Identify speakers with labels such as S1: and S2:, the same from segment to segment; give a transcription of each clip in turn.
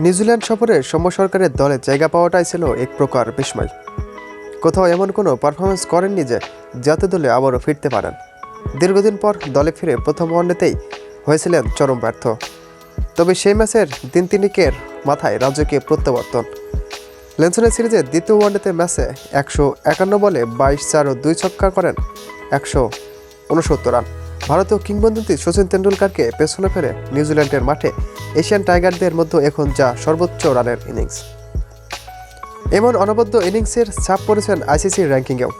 S1: New Zealand সফরে সৌম্য সরকারের দলে জায়গা পাওয়াটাই ছিল এক প্রকার বিস্ময়। কোথাও এমন কোনো পারফরমেন্স করেননি যে জাতীয় দলে আবারও ফিরতে পারেন। দীর্ঘদিন পর দলে ফিরে প্রথম ওয়ানডেতেই হয়েছিলেন চরম ব্যর্থ। তবে সেই ম্যাচের দিন তিনিকের মাথায় রাজ্যকে প্রত্যাবর্তন। লেন্সনের সিরিজে দ্বিতীয় ওয়ানডেতে ম্যাচে একশো একান্ন বলে বাইশ চার ও দুই ছক্কা করেন একশো উনসত্তর রান। ভারতীয় কিংবদন্তি সচিন তেন্ডুলকারকে পেছনে ফেরে নিউজিল্যান্ডের মাঠে এশিয়ান টাইগারদের মধ্যে এখন যা সর্বোচ্চ রানের ইনিংস। এমন অনবদ্য ইনিংসের ছাপ পড়েছেন আইসিসির র্যাঙ্কিংয়েও।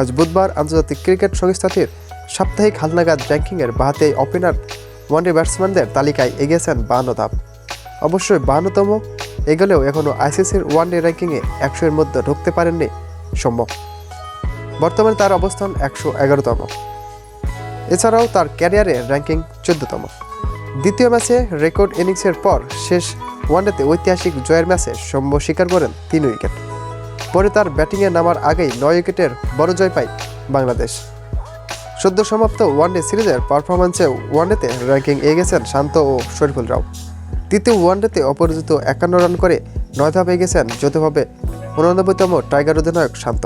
S1: আজ বুধবার আন্তর্জাতিক ক্রিকেট সংস্থাটির সাপ্তাহিক হালনাগাদ র্যাঙ্কিংয়ের বাহাতে ওপেনার ওয়ানডে ব্যাটসম্যানদের তালিকায় এগিয়েছেন বাহান্ন ধাপ। অবশ্যই বাহান্নতম এগোলেও এখনও আইসিসির ওয়ানডে র্যাঙ্কিংয়ে একশো এর মধ্যে ঢুকতে পারেননি সম্ভব বর্তমানে তার অবস্থান একশো এগারোতম। এছাড়াও তার ক্যারিয়ারে র্যাঙ্কিং চোদ্দতম। দ্বিতীয় ম্যাচে রেকর্ড ইনিংসের পর শেষ ওয়ানডেতে ঐতিহাসিক জয়ের ম্যাচে সৌম্য স্বীকার করেন তিন উইকেট। পরে তার ব্যাটিংয়ে নামার আগেই নয় উইকেটের বড় জয় পায় বাংলাদেশ। সদ্য সমাপ্ত ওয়ানডে সিরিজের পারফরম্যান্সে ওয়ানডেতে র্যাঙ্কিং এগিয়ে গেছেন শান্ত ও শরীফুল রাও। তৃতীয় ওয়ানডেতে অপরাজিত একান্ন রান করে নয় ধাপ এগিয়েছেন যৌথভাবে উননব্বইতম টাইগার অধিনায়ক শান্ত।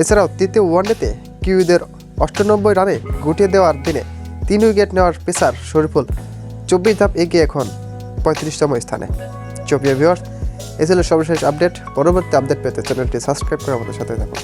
S1: এছাড়াও তৃতীয় ওয়ানডেতে কিউইদের অষ্টানব্বই রানে গুটিয়ে দেওয়ার দিনে তিন উইকেট নেওয়ার পেসার শরীফুল চব্বিশ ধাপ এগিয়ে এখন পঁয়ত্রিশতম স্থানে। ভিওয়ার্স এ ছিল সর্বশেষ আপডেট পরবর্তী আপডেট পেতে চ্যানেলটি সাবস্ক্রাইব করে আমাদের সাথে থাকুন।